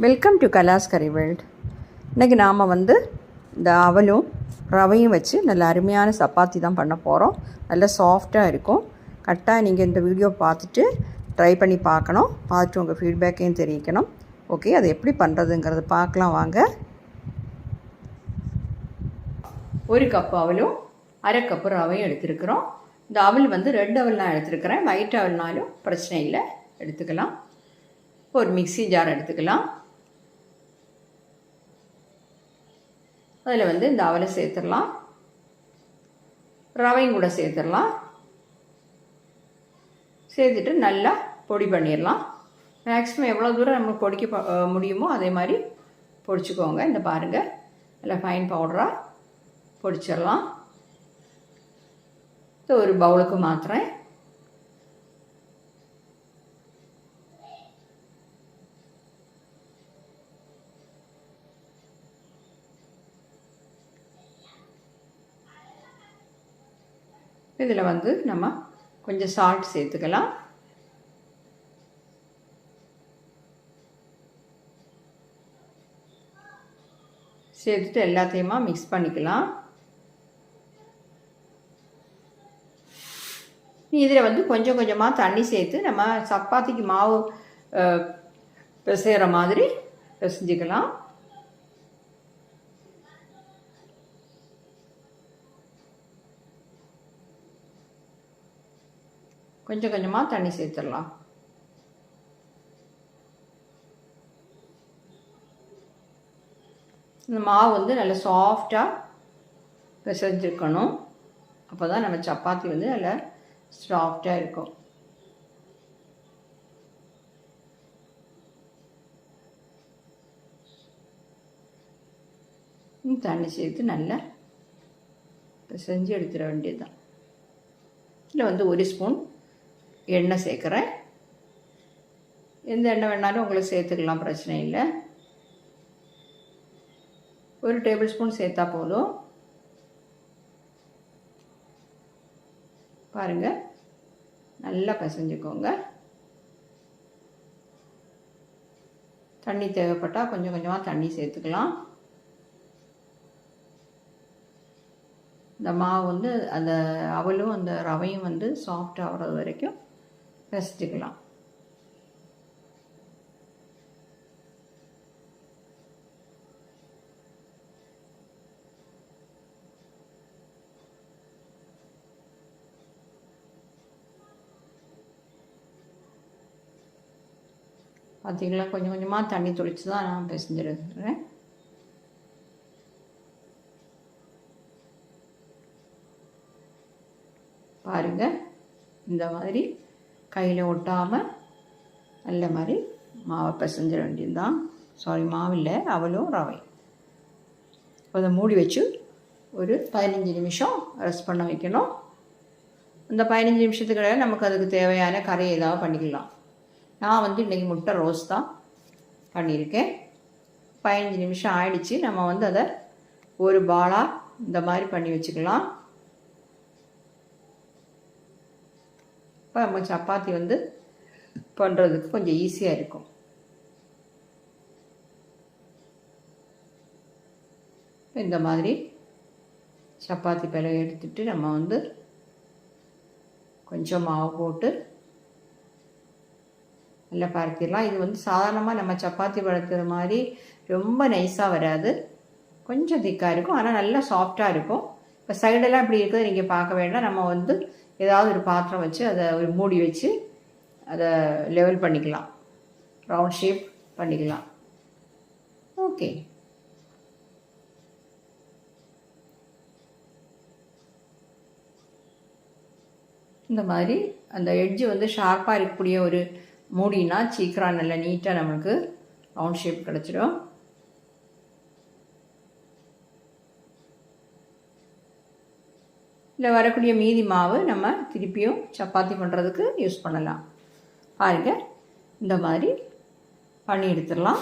Welcome to Kalas curry world இன்றைக்கி நாம் வந்து இந்த அவலும் ரவையும் வச்சு நல்ல அருமையான சப்பாத்தி தான் பண்ண போகிறோம் நல்ல சாஃப்டாக இருக்கும். கரெக்டாக நீங்கள் இந்த வீடியோ பார்த்துட்டு ட்ரை பண்ணி பார்க்கணும். பார்த்துட்டு உங்கள் ஃபீட்பேக்கையும் தெரிவிக்கணும். ஓகே அது எப்படி பண்ணுறதுங்கிறத பார்க்கலாம் வாங்க. ஒரு கப் அவலும் அரை கப்பு ரவையும் எடுத்துருக்குறோம். இந்த அவல் வந்து ரெட் அவல் நான் எடுத்துருக்கிறேன். ஒயிட் அவல்னாலும் பிரச்சனை இல்லை. எடுத்துக்கலாம். ஒரு மிக்ஸி ஜார் எடுத்துக்கலாம். அதில் வந்து இந்த அவலை சேர்த்துடலாம். ரவையும் கூட சேர்த்துடலாம். சேர்த்துட்டு நல்லா பொடி பண்ணிடலாம். மேக்ஸிமம் எவ்வளோ தூரம் நம்ம பொடிக்க ப- முடியுமோ அதே மாதிரி பொடிச்சுக்கோங்க. இந்த பாருங்கள் நல்லா ஃபைன் பவுடராக பொடிச்சிடலாம். இது ஒரு பவுலுக்கு மாத்திரேன் இதில் வந்து நம்ம கொஞ்சம் சால்ட் சேர்த்துக்கலாம். சேர்த்துட்டு எல்லாத்தையுமா மிக்ஸ் பண்ணிக்கலாம். இதில் வந்து கொஞ்சம் கொஞ்சமாக தண்ணி சேர்த்து நம்ம சப்பாத்திக்கு மாவு பிசைகிற மாதிரி பிசைஞ்சிக்கலாம். கொஞ்சம் கொஞ்சமாக தண்ணி சேர்த்துடலாம். இந்த மாவு வந்து நல்ல சாஃப்டாக பிசைஞ்சிருக்கணும். அப்போ தான் நம்ம சப்பாத்தி வந்து நல்லா சாஃப்டாக இருக்கும். ம், தண்ணி சேர்த்து நல்லா பிசைஞ்சு எடுத்துட வேண்டியது தான் இதில் வந்து ஒரு ஸ்பூன் எண்ணெய் சேர்க்குறேன். எந்த எண்ணெய் வேணாலும் உங்களுக்கு சேர்த்துக்கலாம் பிரச்சனை இல்லை. ஒரு டேபிள் ஸ்பூன் சேர்த்தா போதும். பாருங்கள் நல்லா பிசைஞ்சுக்கோங்க. தண்ணி தேவைப்பட்டால் கொஞ்சம் கொஞ்சமாக தண்ணி சேர்த்துக்கலாம். இந்த மாவு வந்து அந்த அவலும் அந்த ரவையும் வந்து சாஃப்ட் ஆகிறது வரைக்கும் ரசிச்சுக்கலாம். பார்த்தீங்களா கொஞ்சம் கொஞ்சமாக தண்ணி தொளிச்சு தான் நான் பிசைஞ்சிருக்கிறேன் பாருங்க. இந்த மாதிரி கையில் ஒட்டாமல் நல்ல மாதிரி மாவை பிசைஞ்சிட வேண்டியதுதான். சாரி மாவில்லை அவலும் ரவை. அதை மூடி வச்சு ஒரு பதினஞ்சு நிமிஷம் ரெஸ்ட் பண்ண வைக்கணும். அந்த பதினஞ்சு நிமிஷத்துக்கு நமக்கு அதுக்கு தேவையான கறி ஏதாவது பண்ணிக்கலாம். நான் வந்து இன்றைக்கி முட்டை ரோஸ் தான் பண்ணியிருக்கேன். பதினஞ்சு நிமிஷம் ஆயிடுச்சு. நம்ம வந்து அதை ஒரு பாலாக இந்த மாதிரி பண்ணி வச்சுக்கலாம். இப்போ நம்ம சப்பாத்தி வந்து பண்ணுறதுக்கு கொஞ்சம் ஈஸியாக இருக்கும். இந்த மாதிரி சப்பாத்தி பிறகு எடுத்துட்டு நம்ம வந்து கொஞ்சம் மாவு போட்டு நல்லா பரத்திடலாம். இது வந்து சாதாரணமாக நம்ம சப்பாத்தி பழத்துற மாதிரி ரொம்ப நைஸாக வராது. கொஞ்சம் திக்காக இருக்கும். ஆனால் நல்லா சாஃப்டாக இருக்கும். இப்போ சைடெல்லாம் இப்படி இருக்குது நீங்கள் பார்க்க வேண்டாம். நம்ம வந்து ஏதாவது ஒரு பாத்திரம் வச்சு அதை ஒரு மூடி வச்சு அதை லெவல் பண்ணிக்கலாம். ரவுண்ட் ஷேப் பண்ணிக்கலாம். ஓகே இந்த மாதிரி அந்த எட்ஜு வந்து ஷார்ப்பாக இருக்கக்கூடிய ஒரு மூடினா சீக்கிரம் நல்லா நீட்டாக நம்மளுக்கு ரவுண்ட் ஷேப் கிடச்சிடும். இதில் வரக்கூடிய மீதி மாவு நம்ம திருப்பியும் சப்பாத்தி பண்ணுறதுக்கு யூஸ் பண்ணலாம். பாருங்கள் இந்த மாதிரி பண்ணி எடுத்துடலாம்.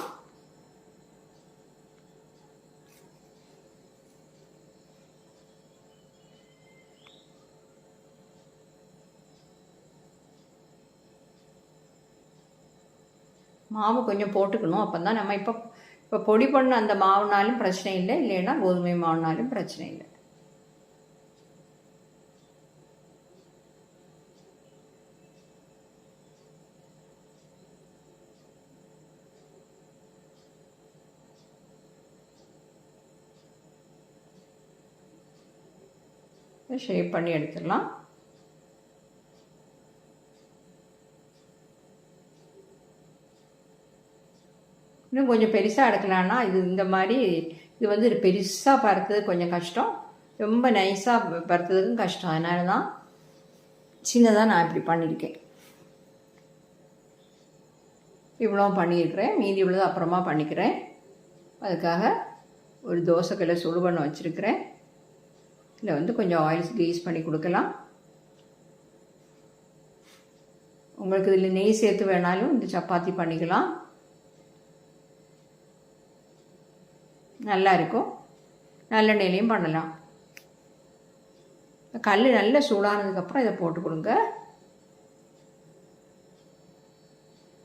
மாவு கொஞ்சம் போட்டுக்கணும். அப்போ தான் நம்ம இப்போ இப்போ பொடி பண்ண அந்த மாவுனாலும் பிரச்சனை இல்லை இல்லைன்னா கோதுமை மாவுனாலும் பிரச்சனை இல்லை. ஷேப் பண்ணி எடுத்துடலாம். இன்னும் கொஞ்சம் பெருசாக எடுக்கலான்னா இது இந்த மாதிரி இது வந்து பெருசாக பறத்துக்கு கொஞ்சம் கஷ்டம். ரொம்ப நைஸாக பறத்துறதுக்கும் கஷ்டம். அதனால தான் சின்னதாக நான் இப்படி பண்ணியிருக்கேன். இவ்வளோ பண்ணியிருக்கிறேன். மீதி இவ்வளோ அப்புறமா பண்ணிக்கிறேன். அதுக்காக ஒரு தோசைக்கல்ல சுடு பண்ண வச்சுருக்கிறேன். இதில் வந்து கொஞ்சம் ஆயில் க்ரீஸ் பண்ணி கொடுக்கலாம். உங்களுக்கு இதில் நெய் சேர்த்து வேணாலும் இந்த சப்பாத்தி பண்ணிக்கலாம். நல்லா இருக்கும். நல்லெண்ணெயிலையும் பண்ணலாம். கல் நல்ல சூடானதுக்கப்புறம் இதை போட்டு கொடுங்க.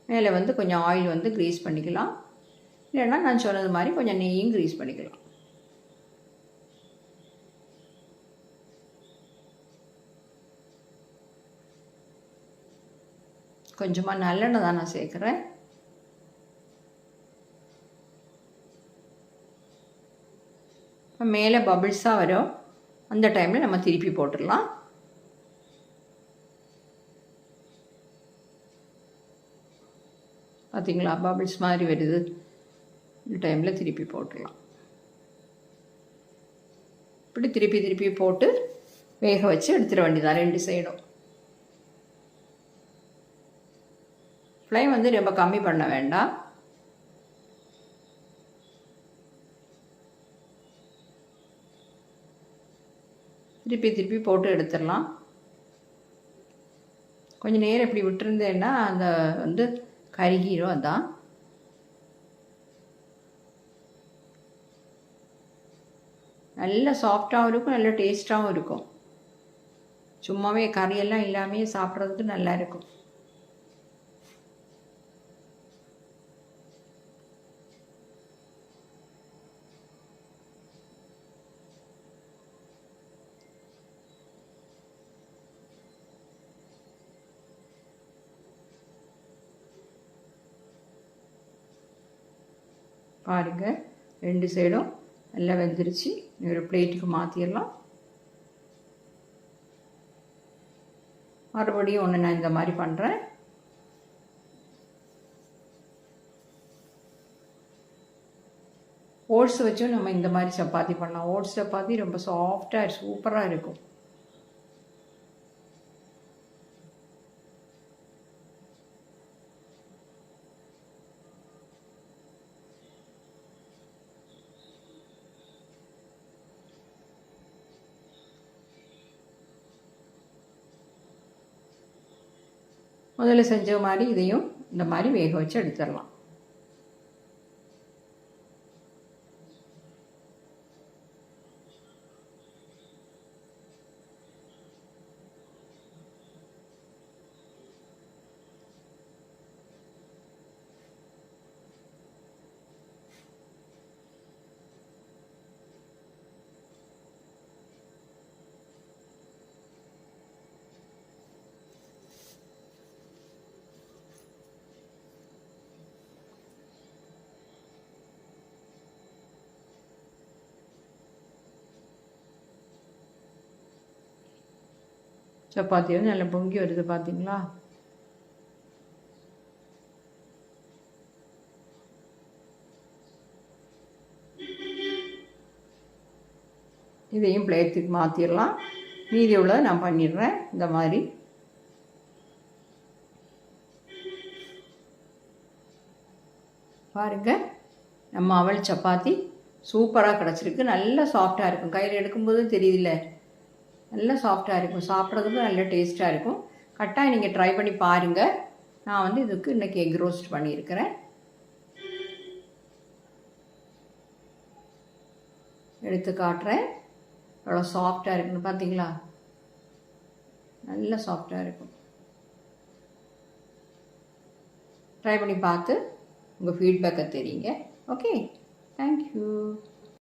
மேலே வந்து கொஞ்சம் ஆயில் வந்து க்ரீஸ் பண்ணிக்கலாம். இல்லைன்னா நான் சொன்னது மாதிரி கொஞ்சம் நெய்யும் க்ரீஸ் பண்ணிக்கலாம். கொஞ்சமாக நல்லெண்ணெய் தான் நான் சேர்க்குறேன். மேலே பபிள்ஸாக வரும். அந்த டைமில் நம்ம திருப்பி போட்டுடலாம். பார்த்தீங்களா பபிள்ஸ் மாதிரி வருது. இந்த டைமில் திருப்பி போட்டுடலாம். இப்படி திருப்பி திருப்பி போட்டு வேக வச்சு எடுத்துட வேண்டியதான் ரெண்டு சைடும் ஃப்ளேம் வந்து ரொம்ப கம்மி பண்ண வேண்டாம். திருப்பி திருப்பி போட்டு எடுத்துடலாம். கொஞ்சம் நேரம் இப்படி விட்டுருந்தேன்னா அந்த வந்து கருகிரும் அதான். நல்ல சாஃப்டாகவும் இருக்கும் நல்ல டேஸ்ட்டாகவும் இருக்கும். சும்மாவே கறியெல்லாம் இல்லாமே சாப்பிட்றதுக்கு நல்லா இருக்கும். பாருங்கள் ரெண்டு சைடும் நல்லா வெந்துருச்சு. ஒரு பிளேட்டுக்கு மாற்றிடலாம் மறுபடியும் ஒன்று நான் இந்த மாதிரி பண்ணுறேன் ஓட்ஸ் வச்சும் நம்ம இந்த மாதிரி சப்பாத்தி பண்ணலாம். ஓட்ஸ் சப்பாத்தி ரொம்ப சாஃப்டாக சூப்பராக இருக்கும். முதல்ல செஞ்ச மாதிரி இதையும் இந்த மாதிரி வேக வச்சு எடுத்துடலாம். சப்பாத்தி வந்து நல்லா பொங்கி வருது பார்த்தீங்களா இதையும் பிளேத்துக்கு மாற்றிடலாம் மீதி உள்ளதை நான் பண்ணிடுறேன். இந்த மாதிரி. பாருங்க. நம்ம அவள் சப்பாத்தி சூப்பராக கிடச்சிருக்கு. நல்லா சாஃப்டாக இருக்கும். கையில் எடுக்கும்போதும் தெரியுதுல்ல. நல்லா சாஃப்டாக இருக்கும். சாப்பிட்றதுக்கும் நல்ல டேஸ்ட்டாக இருக்கும். கட்டாயம் நீங்கள் ட்ரை பண்ணி பாருங்கள் நான் வந்து இதுக்கு இன்றைக்கி எக் ரோஸ்ட் பண்ணியிருக்கிறேன். எடுத்து காட்டுறேன். எவ்வளோ சாஃப்டாக இருக்குன்னு பார்த்தீங்களா நல்ல சாஃப்டாக இருக்கும். ட்ரை பண்ணி பார்த்து உங்கள் ஃபீட்பேக்கை தெரியுங்க. Okay thank you